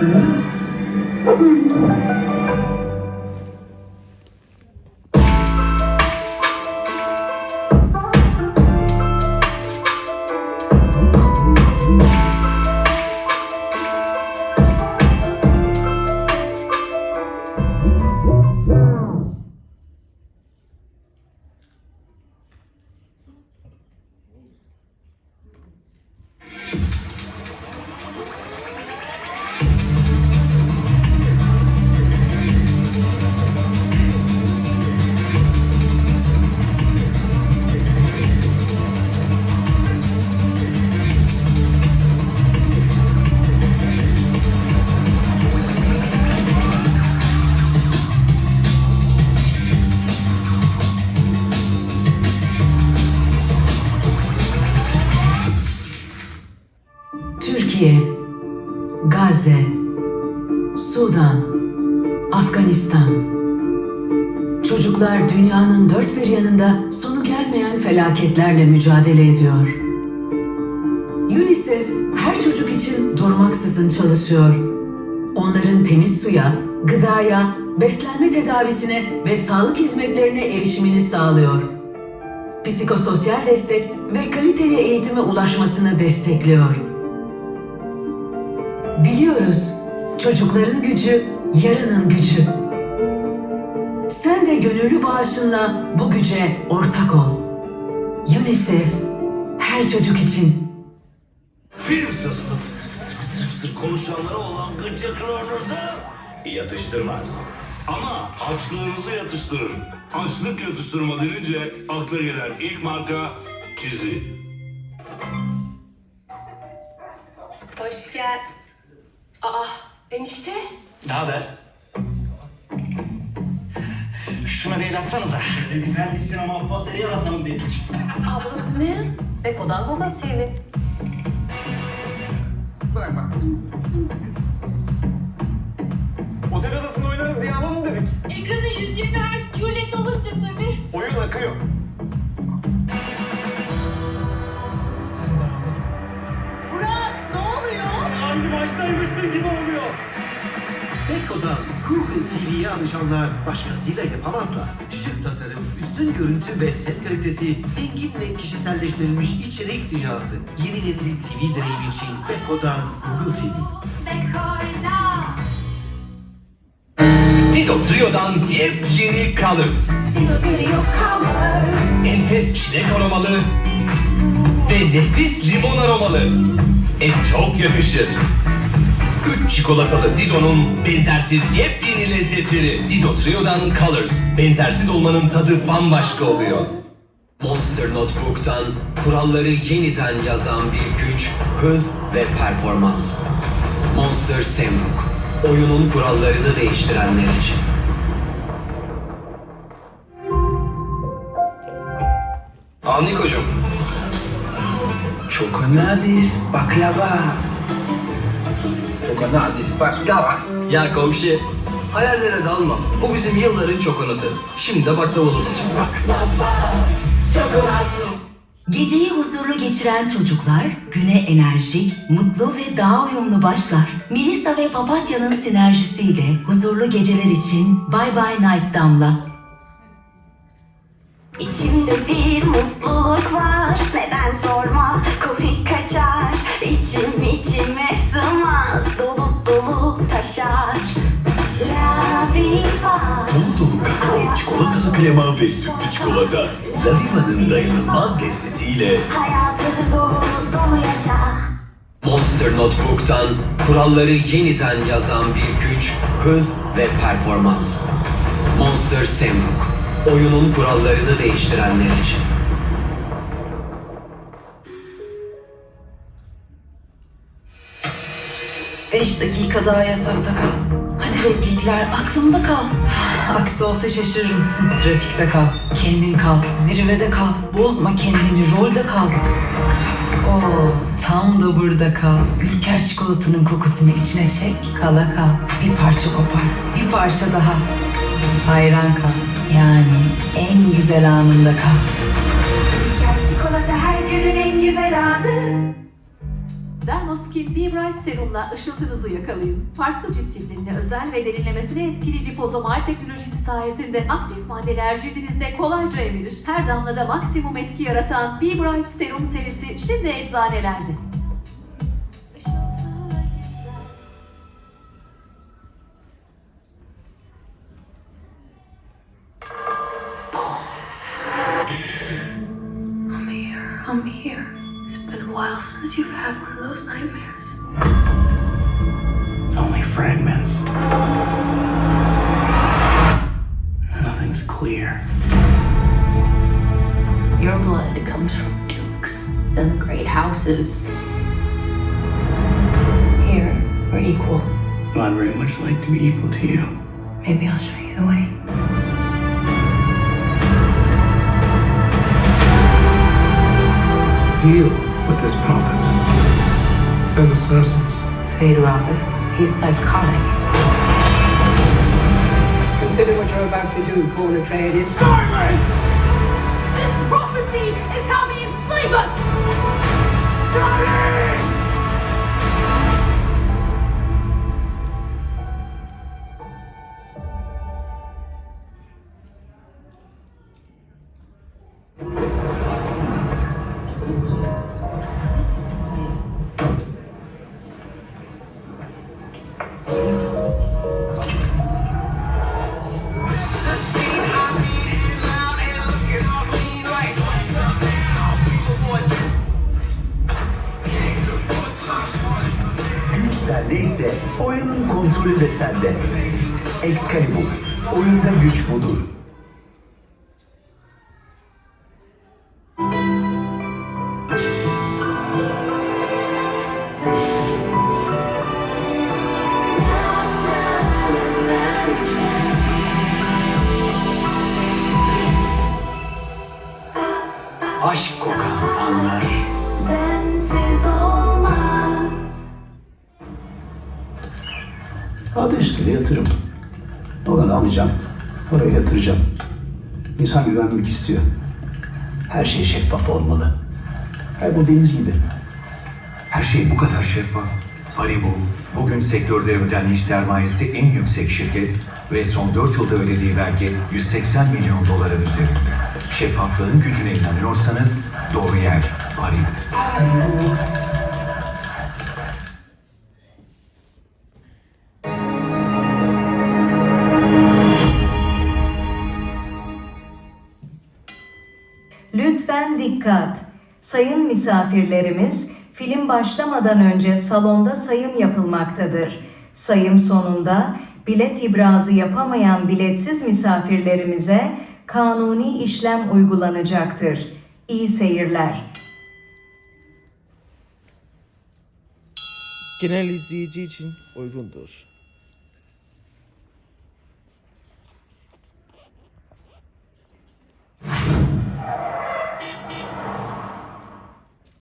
Thank you. Gazze, Sudan, Afganistan. Çocuklar dünyanın dört bir yanında sonu gelmeyen felaketlerle mücadele ediyor. UNICEF her çocuk için durmaksızın çalışıyor. Onların temiz suya, gıdaya, beslenme tedavisine ve sağlık hizmetlerine erişimini sağlıyor. Psikososyal destek ve kaliteli eğitime ulaşmasını destekliyor. Biliyoruz çocukların gücü yarının gücü. Sen de gönüllü bağışınla bu güce ortak ol. UNICEF her çocuk için. Film sırasında fısır fısır fısır fısır konuşanlara olan gıcıklığınızı yatıştırmaz. Ama açlığınızı yatıştırır. Açlık yatıştırma denince akla gelen ilk marka çizi. Hoş gel. Aa, enişte. Ne haber? Şuna bir el atsanıza. Şöyle güzel bir sinema atmosferi yaratalım dedik. Abla bu ne? Beko'dan Goga TV. Otel adasında oynarız diye alalım dedik. Ekranı 120 TV'yi alışanlar başkasıyla yapamazlar. Şık tasarım, üstün görüntü ve ses kalitesi, zengin ve kişiselleştirilmiş içerik dünyası. Yeni nesil TV deneyimi için Beko'dan Google TV. Beko'yla. Dido Trio'dan yepyeni Colors. Enfes çilek aromalı ve nefis limon aromalı. En çok yakışır. Çikolatalı Dido'nun benzersiz yepyeni lezzetleri. Dido Trio'dan Colors. Benzersiz olmanın tadı bambaşka oluyor. Monster Notebook'tan kuralları yeniden yazan bir güç, hız ve performans. Monster Sembook. Oyunun kurallarını değiştirenler için. Al Nikocuğum. Çokonadis baklavas. Çokonadis baklavas. Ya komşu, hayallere dalma. Bu bizim yılların çokonatı. Şimdi de baklavalısı çıktı. Geceyi huzurlu geçiren çocuklar güne enerjik, mutlu ve daha uyumlu başlar. Melisa ve Papatya'nın sinerjisiyle huzurlu geceler için Bye Bye Night damla. İçimde bir mutluluk var. Neden sorma komik kaçar. İçim içime sığmaz. Dolup dolup taşar. La viva. Dolu dolu kakao, çikolatalı krema ve sütlü çikolata. La Viva'nın dayanılmaz lezzetiyle Hayatı dolu dolu yaşa. Monster Notebook'tan kuralları yeniden yazan bir güç, hız ve performans. Monster Sembook. Oyunun kurallarını değiştirenler için. Beş dakika daha yatakta kal. Hadi replikler aklımda kal. Aksi olsa şaşırırım. Trafikte kal. Kendin kal. Zirvede kal. Bozma kendini. Rolde kal. Oo, tam da burada kal. Ülker çikolatanın kokusunu içine çek. Kala kal. Bir parça kopar. Bir parça daha. Hayran kal. Yani en güzel anında kal. Ülker çikolata her günün en güzel anı. Dermoskin Be Bright serumla ışıltınızı yakalayın. Farklı cilt tiplerine özel ve derinlemesine etkili lipozomal teknolojisi sayesinde aktif maddeler cildinizde kolayca emilir. Her damlada maksimum etki yaratan Be Bright serum serisi şimdi eczanelerde. A since you've had one of those nightmares. It's only fragments. Nothing's clear. Your blood comes from dukes and great houses. Here, we're equal. I'd very much like to be equal to you. Maybe I'll show you the way. Deal with this prophet. Send assassins. Fade Rother. He's psychotic. Consider what you're about to do, Paul Atreides. Simon! This prophecy is how they enslave us! Güç kontrolü de sende. Excalibur, oyunda güç budur. Aşk kokan anlar. Üstünde yatırım. Olanı alacağım. Oraya yatıracağım. İnsan güvenmek istiyor. Her şey şeffaf olmalı. Her bu deniz gibi. Her şey bu kadar şeffaf. Haribo, bugün sektörde ödenmiş sermayesi en yüksek şirket ve son 4 yılda ödediği vergi 180 milyon doların üzerinde. Şeffaflığın gücüne inanıyorsanız doğru yer Haribo. Dikkat! Sayın misafirlerimiz, film başlamadan önce salonda sayım yapılmaktadır. Sayım sonunda bilet ibrazı yapamayan biletsiz misafirlerimize kanuni işlem uygulanacaktır. İyi seyirler. Genel izleyici için uygundur. you